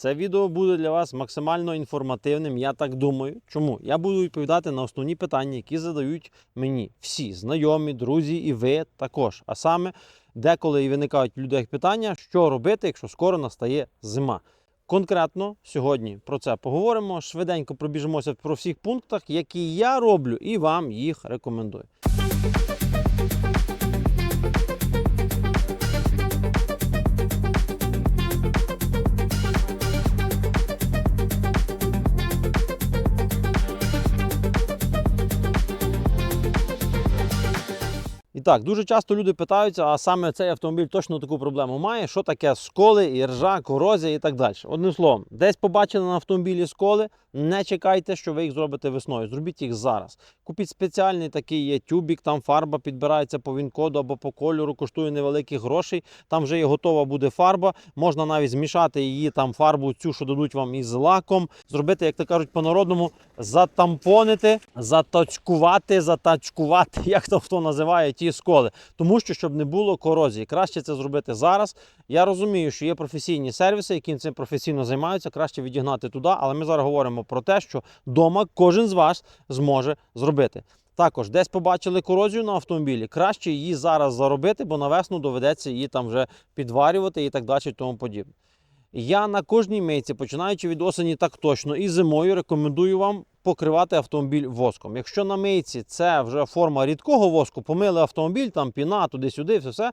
Це відео буде для вас максимально інформативним, я так думаю. Чому? Я буду відповідати на основні питання, які задають мені всі знайомі, друзі, і ви також. А саме, деколи виникають у людей питання, що робити, якщо скоро настає зима. Конкретно сьогодні про це поговоримо. Швиденько пробіжимося про всіх пунктах, які я роблю, і вам їх рекомендую. І так, дуже часто люди питаються, а саме цей автомобіль точно таку проблему має. Що таке сколи, іржа, корозія і так далі. Одним словом, десь побачили на автомобілі сколи, не чекайте, що ви їх зробите весною. Зробіть їх зараз. Купіть спеціальний такий є тюбік, там фарба підбирається по він-коду або по кольору, коштує невеликих грошей. Там вже є готова буде фарба. Можна навіть змішати її там фарбу, цю, що дадуть вам із лаком. Зробити, як то кажуть по-народному, затампонити, заточкувати, затачкувати, як то хто називає ті сколи. Тому що щоб не було корозії. Краще це зробити зараз. Я розумію, що є професійні сервіси, які цим професійно займаються. Краще відігнати туди, але ми зараз говоримо про те, що вдома кожен з вас зможе зробити. Також десь побачили корозію на автомобілі, краще її зараз заробити, бо на весну доведеться її там вже підварювати і так далі, і тому подібне. Я на кожній мийці, починаючи від осені так точно і зимою, рекомендую вам покривати автомобіль воском. Якщо на мийці це вже форма рідкого воску, помили автомобіль, там піна, туди-сюди, все, все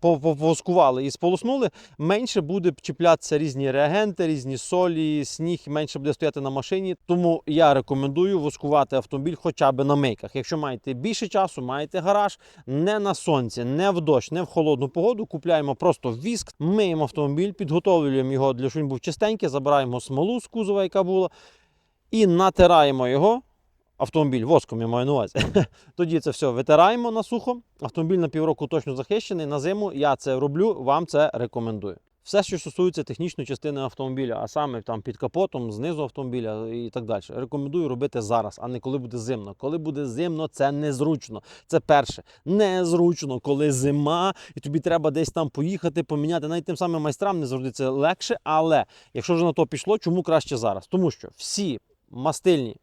повоскували і сполоснули, менше буде чіплятися різні реагенти, різні солі, сніг, менше буде стояти на машині. Тому я рекомендую воскувати автомобіль хоча б на мийках. Якщо маєте більше часу, маєте гараж, не на сонці, не в дощ, не в холодну погоду. Купляємо просто віск, миємо автомобіль, підготовлюємо його для щоб він був чистенький, забираємо смолу з кузова, яка була, і натираємо його. Автомобіль воском я маю на увазі. Тоді це все витираємо на сухо. Автомобіль на півроку точно захищений. На зиму я це роблю, вам це рекомендую. Все, що стосується технічної частини автомобіля, а саме там під капотом, знизу автомобіля і так далі. Рекомендую робити зараз, а не коли буде зимно. Коли буде зимно, це незручно. Це перше. Незручно, коли зима, і тобі треба десь там поїхати, поміняти. Навіть тим самим майстрам не завжди це легше. Але якщо вже на то пішло, чому краще зараз? Тому що всі мастильні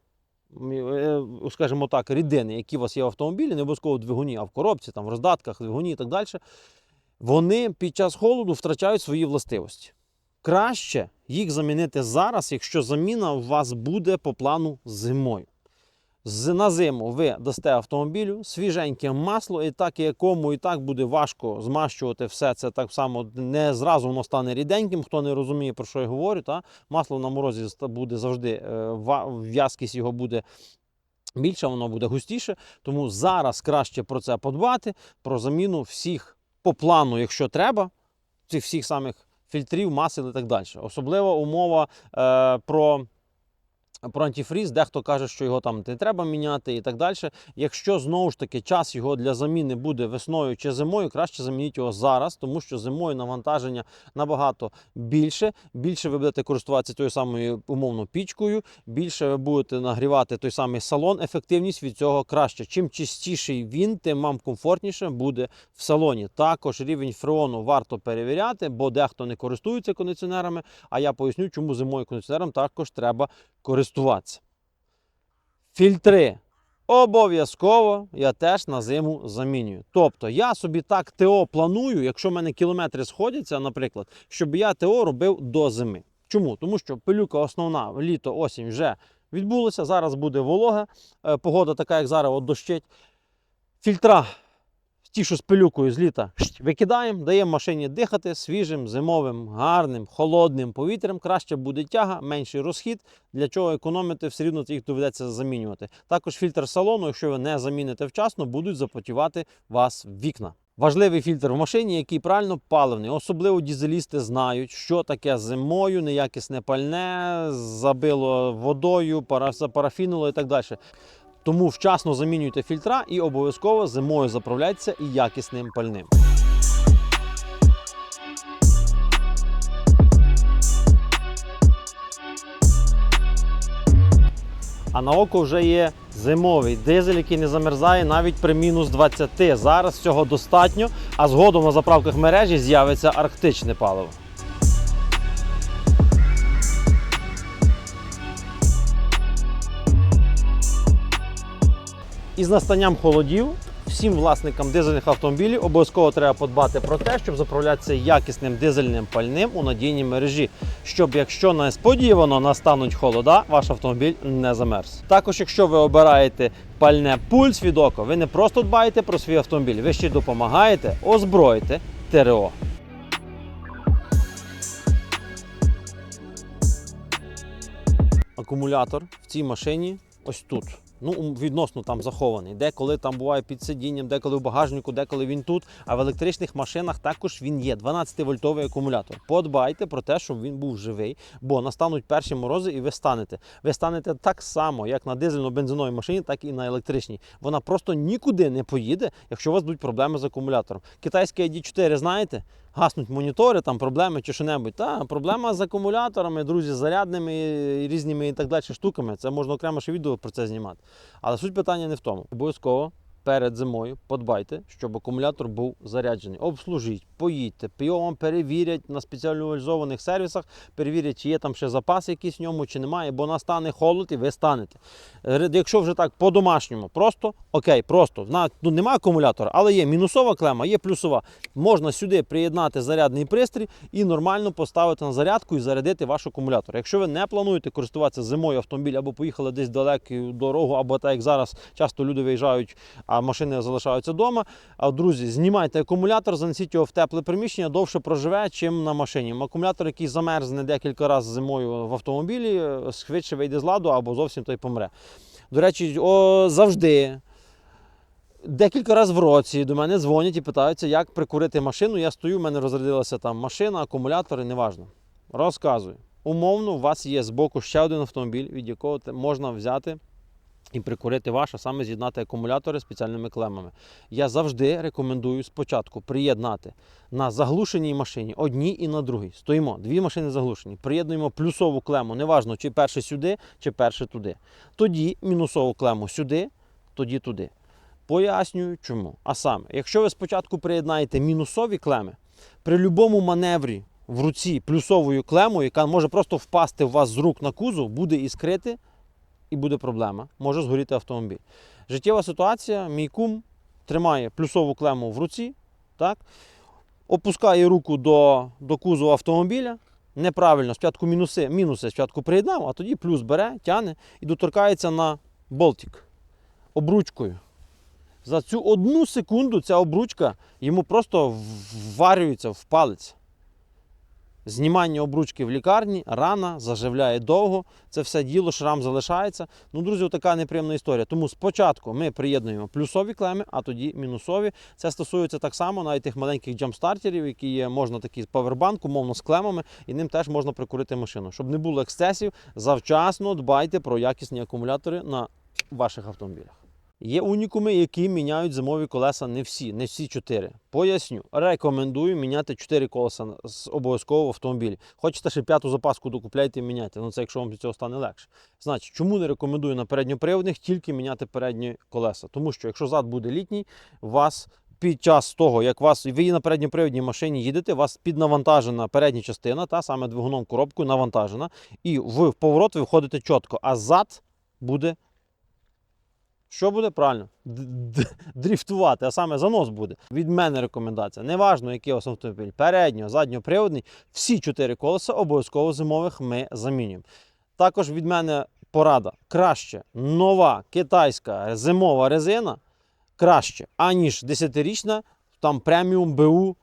е, скажімо так, рідини, які у вас є в автомобілі, не обов'язково в двигуні, а в коробці, там, в роздатках, двигуні і так далі, вони під час холоду втрачають свої властивості. Краще їх замінити зараз, якщо заміна у вас буде по плану зимою. На зиму ви дасте автомобілю свіженьке масло, і так якому і так буде важко змащувати все це так само. Не зразу воно стане ріденьким. Хто не розуміє, про що я говорю, та масло на морозі буде завжди е, в'язкість його буде. Більше воно буде густіше, тому зараз краще про це подбати, про заміну всіх по плану, якщо треба, цих всіх самих фільтрів, масел і так далі. Особливо умова е, про про антифріз, дехто каже, що його там не треба міняти і так далі. Якщо знову ж таки час його для заміни буде весною чи зимою, краще замініть його зараз, тому що зимою навантаження набагато більше. Більше ви будете користуватися тою самою умовно пічкою, більше ви будете нагрівати той самий салон. Ефективність від цього краще. Чим чистіший він, тим вам комфортніше буде в салоні. Також рівень фреону варто перевіряти, бо дехто не користується кондиціонерами. А я поясню, чому зимою кондиціонером також треба користуватися. Фільтри. Обов'язково я теж на зиму замінюю. Тобто я собі так ТО планую, якщо в мене кілометри сходяться, наприклад, щоб я ТО робив до зими. Чому? Тому що пилюка основна літо, осінь вже відбулася. Зараз буде волога. е, Погода така, як зараз, от дощить. Фільтра, ті, що з пилюкою з літа, викидаємо, даємо машині дихати свіжим, зимовим, гарним, холодним повітрям. Краще буде тяга, менший розхід. Для чого економити, все рівно їх доведеться замінювати. Також фільтр салону, якщо ви не заміните вчасно, будуть запотівати вас вікна. Важливий фільтр в машині, який правильно паливний. Особливо дізелісти знають, що таке зимою, неякісне пальне, забило водою, пара- запарафінило і так далі. Тому вчасно замінюйте фільтра і обов'язково зимою заправляйтеся і якісним пальним. А на око вже є зимовий дизель, який не замерзає навіть при мінус 20. Зараз цього достатньо, а згодом на заправках мережі з'явиться арктичне паливо. Із настанням холодів всім власникам дизельних автомобілів обов'язково треба подбати про те, щоб заправлятися якісним дизельним пальним у надійній мережі, щоб якщо несподівано настануть холода, ваш автомобіль не замерз. Також, якщо ви обираєте пальне пульс від око, ви не просто дбаєте про свій автомобіль, ви ще й допомагаєте озброїти ТРО. Акумулятор в цій машині ось тут. Ну, відносно там захований. Деколи там буває під сидінням, деколи в багажнику, деколи він тут. А в електричних машинах також він є. 12-вольтовий акумулятор. Подбайте про те, щоб він був живий, бо настануть перші морози, і ви станете. Ви станете так само, як на дизельно-бензиновій машині, так і на електричній. Вона просто нікуди не поїде, якщо у вас будуть проблеми з акумулятором. Китайський ID4, знаєте? Гаснуть монітори, там проблеми чи що-небудь. Та проблема з акумуляторами, друзі, з зарядними і різними і так далі штуками. Це можна окремо ще відео про це знімати. Але суть питання не в тому. Обов'язково перед зимою подбайте, щоб акумулятор був заряджений. Обслужіть, поїдьте, вам перевірять на спеціалізованих сервісах, перевірять, чи є там ще запас якийсь в ньому, чи немає, бо настане холод і ви станете. Е, Якщо вже так по-домашньому, просто окей, просто на, ну, немає акумулятора, але є мінусова клема, є плюсова. Можна сюди приєднати зарядний пристрій і нормально поставити на зарядку і зарядити ваш акумулятор. Якщо ви не плануєте користуватися зимою автомобіль або поїхали десь далеку дорогу, або так як зараз часто люди виїжджають, а машини залишаються вдома. А друзі, знімайте акумулятор, занесіть його в тепле приміщення, довше проживе, чим на машині. Акумулятор, який замерзне декілька разів зимою в автомобілі, швидше вийде з ладу або зовсім той помре. До речі, о, завжди. Декілька разів в році до мене дзвонять і питаються, як прикурити машину. Я стою, в мене розрядилася там машина, акумулятори, неважно. Розказую. Умовно, у вас є збоку ще один автомобіль, від якого можна взяти і прикурити ваш, а саме з'єднати акумулятори спеціальними клемами. Я завжди рекомендую спочатку приєднати на заглушеній машині одній і на другій. Стоїмо, дві машини заглушені. Приєднуємо плюсову клему, неважно, чи перше сюди, чи перше туди. Тоді мінусову клему сюди, тоді туди. Пояснюю чому. А саме, якщо ви спочатку приєднаєте мінусові клеми, при будь-якому маневрі в руці плюсовою клемою, яка може просто впасти у вас з рук на кузов, буде іскрити і буде проблема. Може згоріти автомобіль. Життєва ситуація, мій кум тримає плюсову клему в руці, так? опускає руку до, до кузова автомобіля. Неправильно, спочатку мінуси, мінуси спочатку приєднав, а тоді плюс бере, тяне і доторкається на болтик обручкою. За цю одну секунду ця обручка йому просто вварюється в палець. Знімання обручки в лікарні, рана заживляє довго, це все діло, шрам залишається. Ну, друзі, така неприємна історія. Тому спочатку ми приєднуємо плюсові клеми, а тоді мінусові. Це стосується так само навіть тих маленьких джампстартерів, які є, можна такі павербанк, умовно з клемами, і ним теж можна прикурити машину. Щоб не було ексцесів, завчасно дбайте про якісні акумулятори на ваших автомобілях. Є унікуми, які міняють зимові колеса не всі, не всі чотири. Поясню, рекомендую міняти чотири колеса з обов'язково в автомобілі. Хочете ще п'яту запаску докупляйте і міняйте. Ну це якщо вам від цього стане легше. Значить, чому не рекомендую на передньоприводних тільки міняти передні колеса? Тому що якщо зад буде літній, вас під час того, як вас ви на передньоприводній машині їдете, вас піднавантажена передня частина, та саме двигуном коробкою навантажена, і ви в поворот ви входите чітко, а зад буде що буде правильно? Дріфтувати, а саме занос буде. Від мене рекомендація. Неважно, який у вас автомобіль, передньо, задньоприводний, всі чотири колеса обов'язково зимових ми замінюємо. Також від мене порада: краще нова китайська зимова резина краще, аніж 10-річна там преміум БУ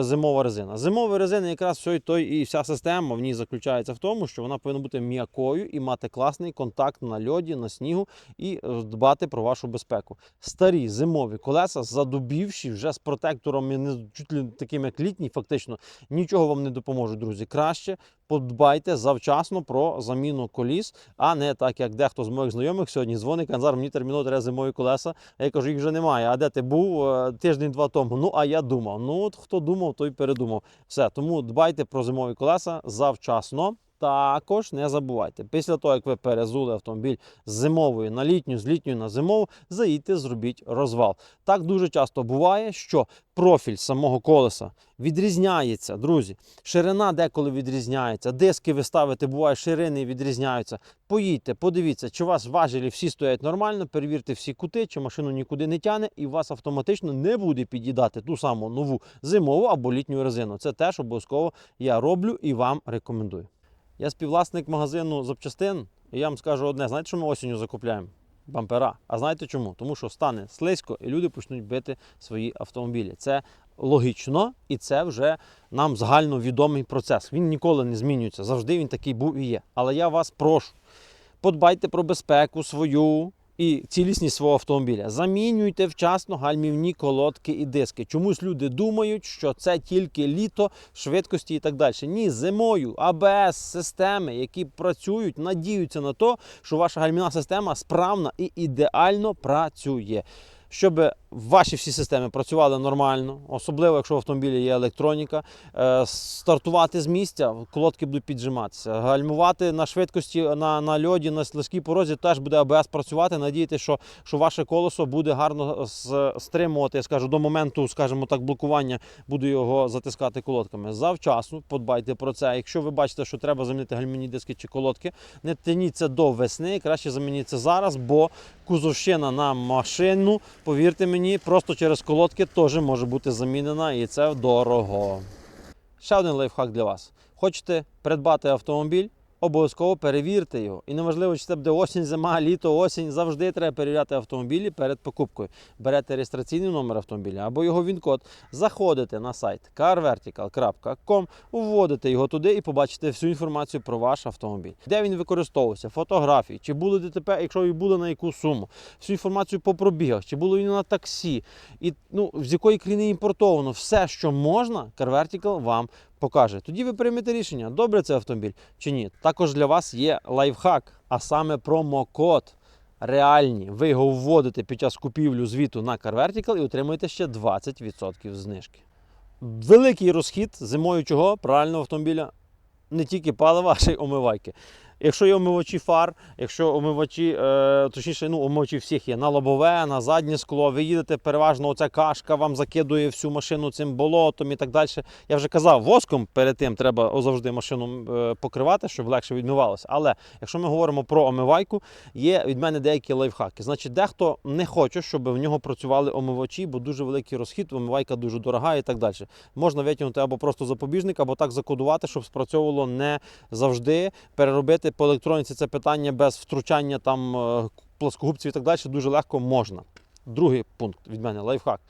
зимова резина. Зимова резина якраз все і той і вся система в ній заключається в тому, що вона повинна бути м'якою і мати класний контакт на льоді, на снігу і е, дбати про вашу безпеку. Старі зимові колеса, задубівші вже з протекторами, не чуть ли такими як літні, фактично нічого вам не допоможуть, друзі. Краще подбайте завчасно про заміну коліс, а не так, як дехто з моїх знайомих сьогодні дзвонить, каже, зараз мені терміново треба зимові колеса. А я кажу, їх вже немає. А де ти був е, тиждень-два тому? Ну, а я думав. Ну, от хто думав, той передумав. Все, тому дбайте про зимові колеса завчасно. Також не забувайте. Після того, як ви перезули автомобіль з зимової на літню, з літньої на зимову, заїдьте, зробіть розвал. Так дуже часто буває, що профіль самого колеса відрізняється, друзі. Ширина деколи відрізняється, диски ви ставите, буває, ширини відрізняються. Поїдьте, подивіться, чи у вас важелі всі стоять нормально, перевірте всі кути, чи машину нікуди не тяне, і у вас автоматично не буде під'їдати ту саму нову зимову або літню резину. Це теж обов'язково я роблю і вам рекомендую. Я співвласник магазину запчастин, і я вам скажу одне: знаєте, що ми осінню закупляємо? Бампера. А знаєте чому? Тому що стане слизько і люди почнуть бити свої автомобілі. Це логічно і це вже нам загально відомий процес. Він ніколи не змінюється. Завжди він такий був і є. Але я вас прошу, подбайте про безпеку свою. І цілісність свого автомобіля. Замінюйте вчасно гальмівні колодки і диски. Чомусь люди думають, що це тільки літо, швидкості і так далі. Ні, зимою АБС системи, які працюють, надіються на те, що ваша гальмівна система справна і ідеально працює. Щоб ваші всі системи працювали нормально, особливо якщо в автомобілі є електроніка, е, стартувати з місця, колодки будуть піджиматися. Гальмувати на швидкості на, на льоді, на слизькій порозі теж буде АБС працювати. Надійтесь, що, що ваше колесо буде гарно стримувати, я скажу, до моменту, скажімо так, блокування, буду його затискати колодками. Завчасно подбайте про це. Якщо ви бачите, що треба замінити гальмівні диски чи колодки, не тяніться до весни, краще замініть зараз, бо кузовщина на машину, повірте мені, просто через колодки теж може бути замінена, і це дорого. Ще один лайфхак для вас. Хочете придбати автомобіль? Обов'язково перевірте його. І неважливо, чи це буде осінь, зима, літо, осінь. Завжди треба перевіряти автомобілі перед покупкою. Берете реєстраційний номер автомобіля або його він-код, заходите на сайт carvertical.com, вводите його туди і побачите всю інформацію про ваш автомобіль. Де він використовувався, фотографії, чи були ДТП, якщо і були на яку суму, всю інформацію по пробігах, чи було він на таксі, і ну, з якої країни імпортовано, все, що можна, CarVertical вам покаже. Тоді ви приймете рішення, добре це автомобіль чи ні. Також для вас є лайфхак, а саме промокод. Реальні, ви його вводите під час купівлю звіту на CarVertical і отримуєте ще 20% знижки. Великий розхід зимою чого? Правильного автомобіля не тільки палива, а ще й омивайки. Якщо є омивачі фар, якщо омивачі, е, точніше, ну, омивачі всіх є на лобове, на заднє скло, ви їдете переважно, оця кашка вам закидує всю машину цим болотом і так далі. Я вже казав, воском перед тим треба завжди машину е, покривати, щоб легше відмивалося. Але якщо ми говоримо про омивайку, є від мене деякі лайфхаки. Значить, дехто не хоче, щоб в нього працювали омивачі, бо дуже великий розхід, омивайка дуже дорога і так далі. Можна витягнути або просто запобіжник, або так закодувати, щоб спрацьовувало не завжди. Переробити по електроніці це питання без втручання там е, плоскогубців і так далі дуже легко можна. Другий пункт від мене лайфхак.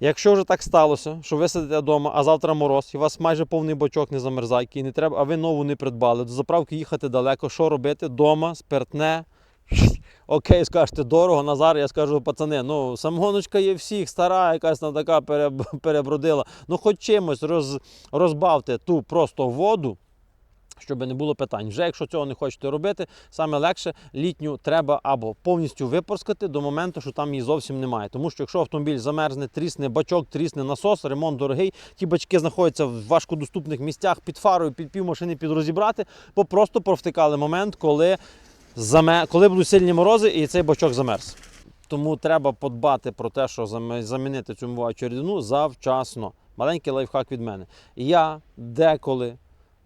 Якщо вже так сталося, що ви сидите вдома, а завтра мороз, і у вас майже повний бочок не замерзайки, і не треба, а ви нову не придбали, до заправки їхати далеко, що робити? Дома, спиртне. Окей, скажете, дорого, Назар, я скажу, пацани, ну самогоночка є всіх, стара, якась там така переб- перебродила. Ну хоч чимось роз, розбавте ту просто воду, щоб не було питань. Вже якщо цього не хочете робити, саме легше літню треба або повністю випорскати до моменту, що там її зовсім немає. Тому що якщо автомобіль замерзне, трісне бачок, трісне насос, ремонт дорогий, ті бачки знаходяться в важкодоступних місцях під фарою, під пів машини під бо просто провтикали момент, коли, заме... коли будуть сильні морози і цей бачок замерз. Тому треба подбати про те, що замінити цю миваючу рідину завчасно. Маленький лайфхак від мене. Я деколи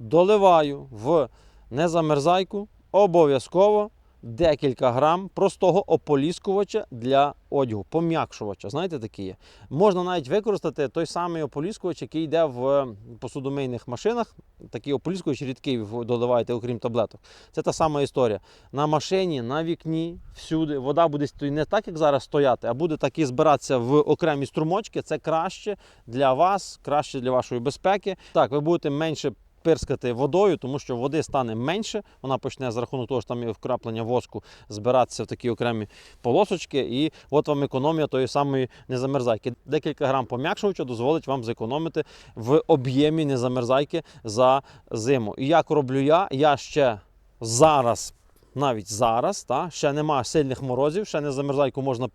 доливаю в незамерзайку обов'язково декілька грам простого ополіскувача для одягу, пом'якшувача. Знаєте, такі є. Можна навіть використати той самий ополіскувач, який йде в посудомийних машинах. Такий ополіскувач рідкий доливаєте, окрім таблеток. Це та сама історія. На машині, на вікні, всюди вода буде не так, як зараз стояти, а буде таки збиратися в окремі струмочки. Це краще для вас, краще для вашої безпеки. Так, ви будете менше пирскати водою, тому що води стане менше, вона почне за рахунок того, що там є вкраплення воску збиратися в такі окремі полосочки, і от вам економія тої самої незамерзайки. Декілька грам пом'якшувача дозволить вам зекономити в об'ємі незамерзайки за зиму. І як роблю я? Я ще зараз навіть зараз, та, ще немає сильних морозів, ще не замерзайку можна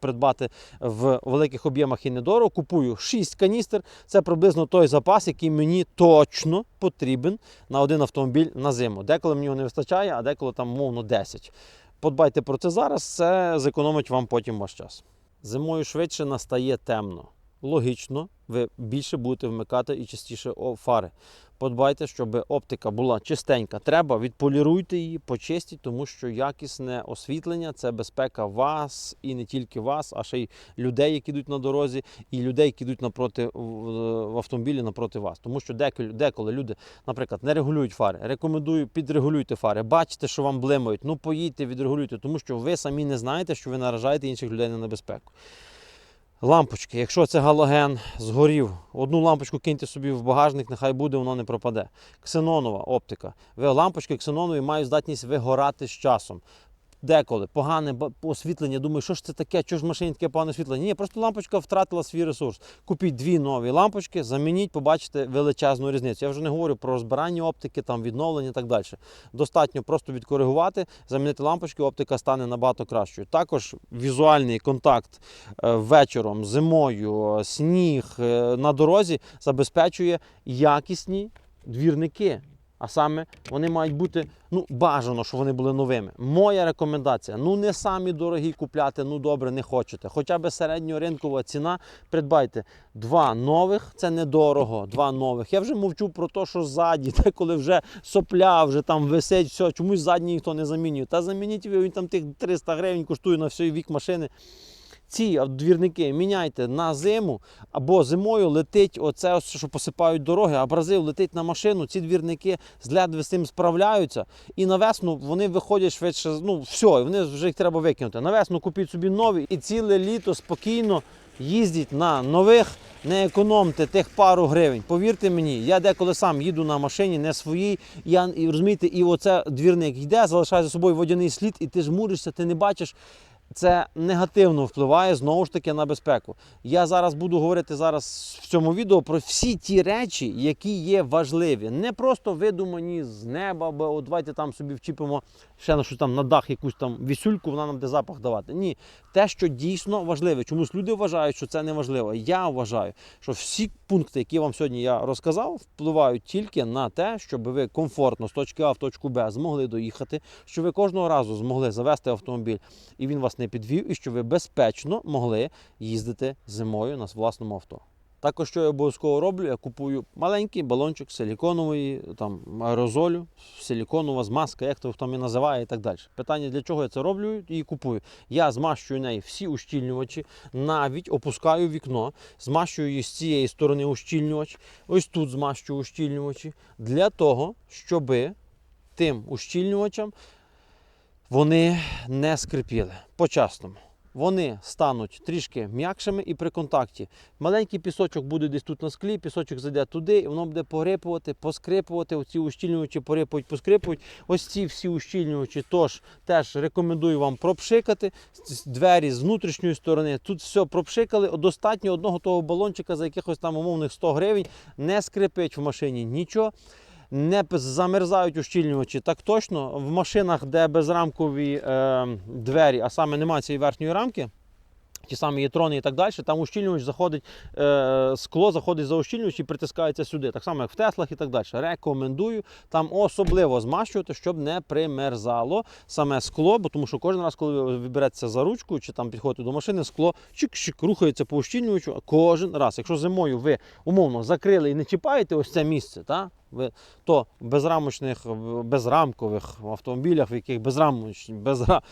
придбати в великих об'ємах і недорого. Купую 6 каністр. Це приблизно той запас, який мені точно потрібен на один автомобіль на зиму. Деколи мені його не вистачає, а деколи там, мовно, 10. Подбайте про це зараз, це зекономить вам потім ваш час. Зимою швидше настає темно. Логічно, ви більше будете вмикати і частіше фари. Подбайте, щоб оптика була чистенька. Треба, відполіруйте її, почистіть, тому що якісне освітлення це безпека вас і не тільки вас, а ще й людей, які йдуть на дорозі, і людей, які йдуть напроти в автомобілі напроти вас. Тому що деколи, деколи люди, наприклад, не регулюють фари. Рекомендую, підрегулюйте фари. Бачите, що вам блимають. Ну поїдьте, відрегулюйте, тому що ви самі не знаєте, що ви наражаєте інших людей на небезпеку. Лампочки, якщо це галоген, згорів, одну лампочку киньте собі в багажник, нехай буде, воно не пропаде. Ксенонова оптика. Лампочки ксенонові мають здатність вигорати з часом. Деколи погане освітлення. Думаю, що ж це таке? Чого ж в машині таке погане освітлення? Ні, просто лампочка втратила свій ресурс. Купіть дві нові лампочки, замініть, побачите величезну різницю. Я вже не говорю про розбирання оптики, там відновлення і так далі. Достатньо просто відкоригувати, замінити лампочки, оптика стане набагато кращою. Також візуальний контакт е, вечором, зимою, е, сніг е, на дорозі забезпечує якісні двірники. А саме вони мають бути ну бажано, щоб вони були новими. Моя рекомендація: ну не самі дорогі купляти, ну добре, не хочете. Хоча б середньоринкова ціна. Придбайте два нових, це недорого. Два нових. Я вже мовчу про те, що ззаді, те, коли вже сопля, вже там висить, все, чомусь задній ніхто не замінює. Та замініть він там тих 300 гривень коштує на всій вік машини. Ці двірники міняйте на зиму, або зимою летить оце, ось, що посипають дороги, абразив летить на машину. Ці двірники з ледве з цим справляються. І на весну вони виходять швидше. Ну все, вони вже їх треба викинути. На весну купіть собі нові і ціле літо спокійно їздіть на нових. Не економте тих пару гривень. Повірте мені, я деколи сам їду на машині, не своїй. Я і розумієте, і оце двірник йде, залишає за собою водяний слід, і ти жмуришся, ти не бачиш. Це негативно впливає знову ж таки на безпеку. Я зараз буду говорити зараз в цьому відео про всі ті речі, які є важливі. Не просто видумані з неба, бо от давайте там собі вчіпимо ще на щось там на дах якусь там вісюльку, вона нам буде запах давати. Ні, те, що дійсно важливе. Чомусь люди вважають, що це не важливо. Я вважаю, що всі пункти, які вам сьогодні я розказав, впливають тільки на те, щоб ви комфортно з точки А в точку Б змогли доїхати, щоб ви кожного разу змогли завести автомобіль і він вас не підвів, і щоб ви безпечно могли їздити зимою на власному авто. Також, що я обов'язково роблю, я купую маленький балончик силіконової, там аерозолю, силіконова змазка, як то хто мені називає і так далі. Питання, для чого я це роблю і купую. Я змащую неї всі ущільнювачі, навіть опускаю вікно, змащую її з цієї сторони ущільнювач, ось тут змащую ущільнювачі, для того, щоби тим ущільнювачам вони не скрипіли по-частному. Вони стануть трішки м'якшими і при контакті. Маленький пісочок буде десь тут на склі, пісочок зайде туди, і воно буде порипувати, поскрипувати. Оці ущільнювачі порипують, поскрипують. Ось ці всі ущільнювачі тож теж рекомендую вам пропшикати. Двері з внутрішньої сторони. Тут все пропшикали. Достатньо одного того балончика за якихось там умовних 100 гривень. Не скрипить в машині нічого не замерзають ущільнювачі. Так точно в машинах, де безрамкові е, двері, а саме немає цієї верхньої рамки. Ті самі єтрони і так далі, там ущільнювач заходить, е, скло заходить за ущільнювач і притискається сюди. Так само, як в Теслах і так далі. Рекомендую там особливо змащувати, щоб не примерзало саме скло, бо тому що кожен раз, коли ви виберетеся за ручку чи там підходите до машини, скло чик-чик рухається по ущільнювачу. Кожен раз. Якщо зимою ви умовно закрили і не чіпаєте ось це місце, та, ви, то безрамочних, безрамкових автомобілях, в яких безрамочні, безра...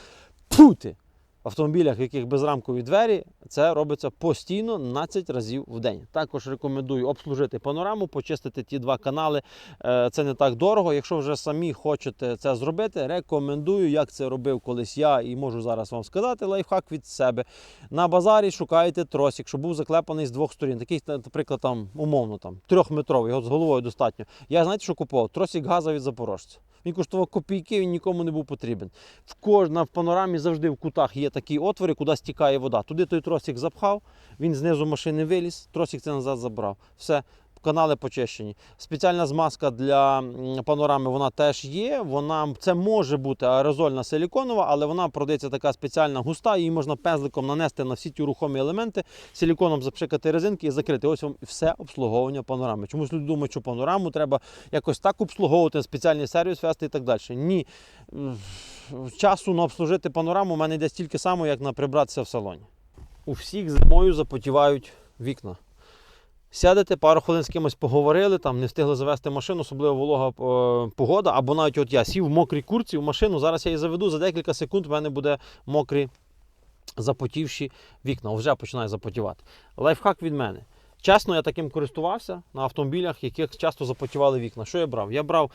Пути! Автомобілях, в яких безрамкові двері, це робиться постійно 12 разів в день. Також рекомендую обслужити панораму, почистити ті два канали. Е, Це не так дорого. Якщо вже самі хочете це зробити, рекомендую, як це робив колись я, і можу зараз вам сказати лайфхак від себе. На базарі шукаєте тросик, щоб був заклепаний з двох сторін. Такий, наприклад, там умовно там трьохметровий, його з головою достатньо. Я знаєте, що купував? Тросик газа від запорожця. Він коштував копійки, він нікому не був потрібен. В кожна в панорамі завжди в кутах є такі отвори, куди стікає вода. Туди той тросик запхав, він знизу машини виліз, тросик це назад забрав. Все, канали почищені. Спеціальна змазка для панорами вона теж є. Вона це може бути аерозольна силіконова, але вона продається така спеціальна густа. Її можна пензликом нанести на всі ті рухомі елементи, силіконом запшикати резинки і закрити. Ось вам все обслуговування панорами. Чомусь люди думають, що панораму треба якось так обслуговувати, спеціальний сервіс вести і так далі. Ні. Часу на обслужити панораму у мене йде стільки само, як на прибратися в салоні. У всіх зимою запотівають вікна. Сядете, пару хвилин з кимось поговорили, там не встигли завести машину, особливо волога е, погода. Або навіть от я сів в мокрій курці в машину, зараз я її заведу, за декілька секунд в мене буде мокрі запотівші вікна. Вже починає запотівати. Лайфхак від мене. Чесно, я таким користувався на автомобілях, яких часто запотівали вікна. Що я брав? Я брав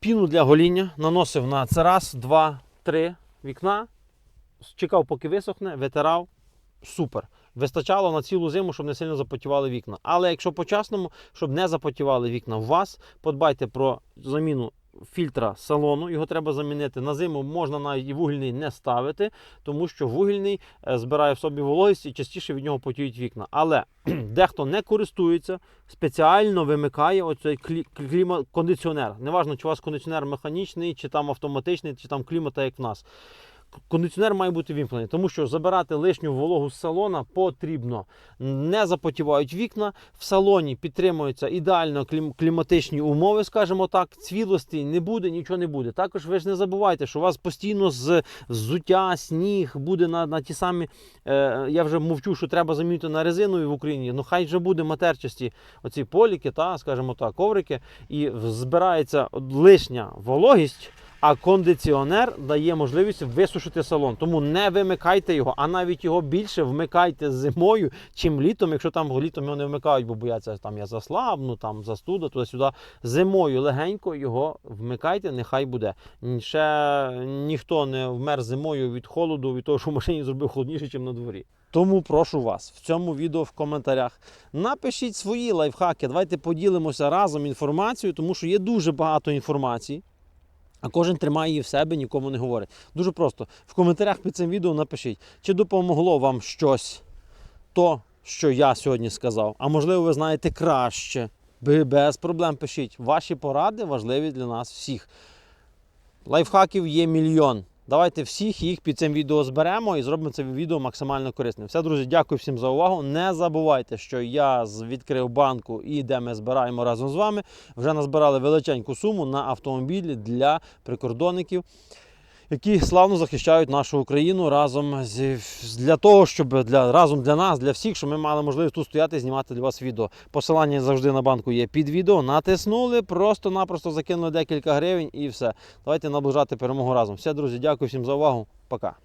піну для гоління, наносив на це раз, два, три вікна, чекав, поки висохне, витирав. Супер. Вистачало на цілу зиму, щоб не сильно запотівали вікна. Але якщо по-чесному, щоб не запотівали вікна у вас, подбайте про заміну фільтра салону. Його треба замінити. На зиму можна навіть і вугільний не ставити, тому що вугільний е, збирає в собі вологість і частіше від нього потіють вікна. Але дехто не користується, спеціально вимикає оцей клімат-кондиціонер. Неважно, чи у вас кондиціонер механічний, чи там автоматичний, чи там клімата, як в нас. Кондиціонер має бути вімкнений, тому що забирати лишню вологу з салона потрібно. Не запотівають вікна. В салоні підтримуються ідеально кліматичні умови, скажімо так. Цвілості не буде, нічого не буде. Також ви ж не забувайте, що у вас постійно з взуття, сніг буде на, на ті самі. Е, я вже мовчу, що треба замінити на резинові в Україні. Ну хай вже буде матерчасті оці поліки, та, скажімо так, коврики, і збирається лишня вологість. А кондиціонер дає можливість висушити салон. Тому не вимикайте його, а навіть його більше вмикайте зимою, чим літом. Якщо там літом його не вмикають, бо бояться там я заслабну, там застуда, туди-сюди. Зимою легенько його вмикайте, нехай буде. Ще ніхто не вмер зимою від холоду, від того, що в машині зробив холодніше, ніж на дворі. Тому прошу вас в цьому відео в коментарях напишіть свої лайфхаки. Давайте поділимося разом інформацією, тому що є дуже багато інформації. А кожен тримає її в себе, нікому не говорить. Дуже просто. В коментарях під цим відео напишіть, чи допомогло вам щось то, що я сьогодні сказав. А можливо, ви знаєте краще. Без проблем пишіть. Ваші поради важливі для нас всіх. Лайфхаків є мільйон. Давайте всіх їх під цим відео зберемо і зробимо це відео максимально корисним. Все, друзі, дякую всім за увагу. Не забувайте, що я відкрив банку і де ми збираємо разом з вами. Вже назбирали величеньку суму на автомобілі для прикордонників, які славно захищають нашу Україну разом з для того, щоб для разом для нас, для всіх, щоб ми мали можливість тут стояти і знімати для вас відео. Посилання завжди на банку є під відео. Натиснули, просто-напросто закинули декілька гривень і все. Давайте наближати перемогу разом. Все, друзі, дякую всім за увагу. Пока.